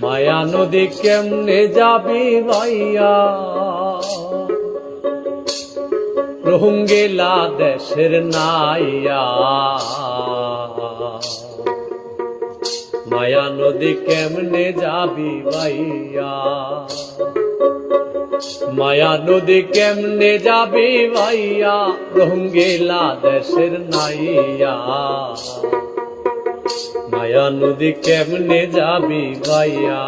মায়া নদী কেমনে যাবি ভাইয়া? রোহিঙ্গেলা দেশের নাইয়া। মায়া নদী কেমনে যাবি ভাইয়া? মায়া নদী কেমনে যাবি ভাইয়া? রোহিঙ্গেলা দেশের নাইয়া। মায়া নদী কেমনে যাবি ভাইয়া?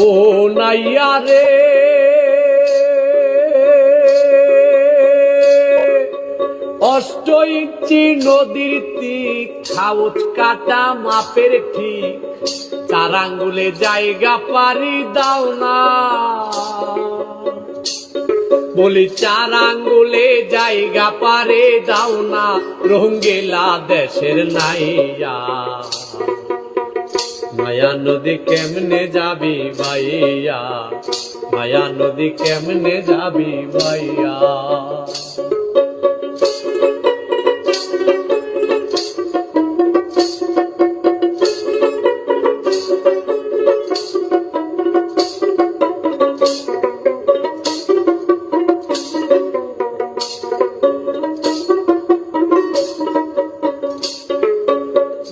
ও নাইয়া রে। অষ্ট ইঞ্চি নদীর তীক খাউচ কাটা মাপের ঠিক। চার আঙ্গুলে জায়গা পারি দাও না। বলি চার আঙ্গুলে জায়গা পারে দাও না রঙ্গেলা দেশের নাইয়া। মায়া নদী কেমনে যাবি ভাইয়া? মায়া নদী কেমনে যাবি ভাইয়া?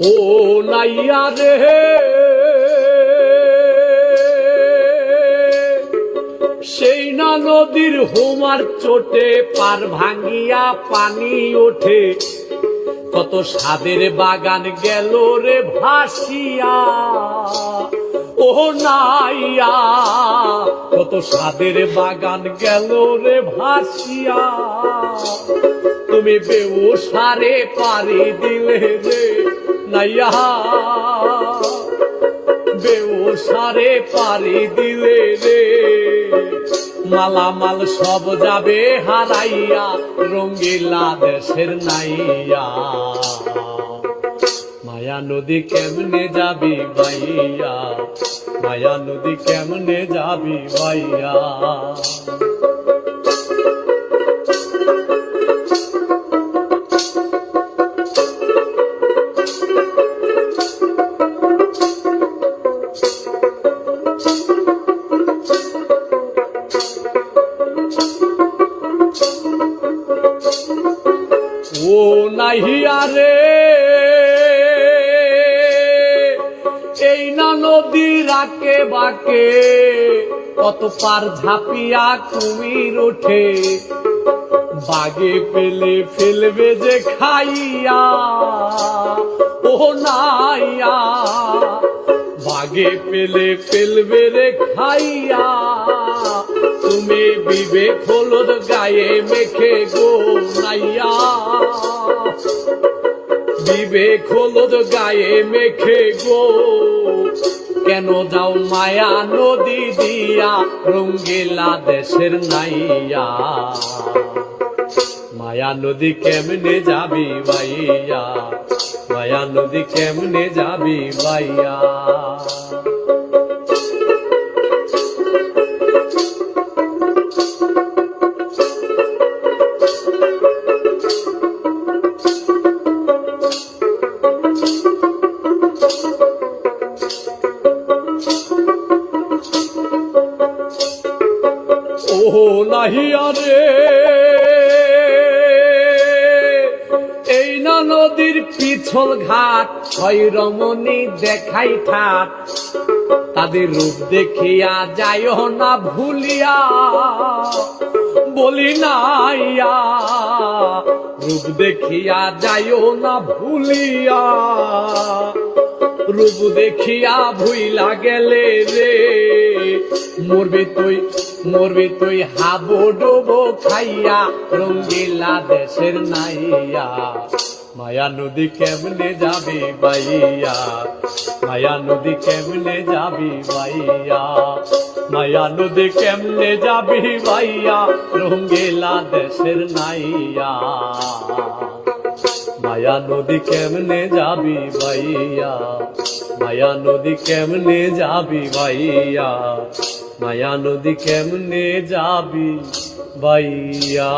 ও নাইয়া রে। সেই না নদীর হোমার চোটে পার ভাঙ্গিয়া পানি ওঠে। কত সাদের বাগান গেল রে ভাসিয়া। ও নাইয়া, কত সাদের বাগান গেল রে ভাসিয়া। তুমি বেউসারে পারি দিলে রে নাইয়া। বেউসারে পারি দিলে রে মালামাল সব যাবে হারাইয়া, রঙ্গিলা দেশের নাইয়া। মায়া নদী কেমনে যাবি ভাইয়া মায়া নদী কেমনে যাবি ভাইয়া নাহিয়া রে। এই না নদী রাকে বাকে, কত পার ঝাপিয়া কুমির ওঠে বাগে পেলে ফেলবে যে খাইয়া, ও নাইয়া। বাগে পেলে ফেলবে রে খাইয়া, তুমি বিবেক হলুদ গায়ে মেখে গো নাইয়া। বিবেক হলুদ গায়ে মেখে গো। কেন যাও মায়া নদী দিয়া, রঙ্গিলা দেশের নাইয়া। মায়া নদী কেমনে যাবি ভাইয়া মায়া নদী কেমনে যাবি ভাইয়া নাহিয়া এই না নদীর পিছল ঘাট, হয় রমণী দেখাই ঠাট। তাদের রূপ দেখিয়া যাইও না ভুলিয়া। বলি নাইয়া, রূপ দেখিয়া যাইও না ভুলিয়া। রূপ দেখিয়া ভুইলা গেলে রে, মরবে তুই মরবে তুই হাবো ডোবো খাইয়া, রঙ্গিলা দেশের নাইয়া। মায়া নদী কেমনে যাবি বাইয়া? মায়া নদী কেমনে যাবি বাইয়া? মায়া নদী কেমনে যাবি বাইয়া? রঙ্গিলা দেশের নাইয়া। মায়া নদী কেমনে যাবি ভাইয়া মায়া নদী কেমনে যাবি ভাইয়া মায়া নদী কেমনে যাবি ভাইয়া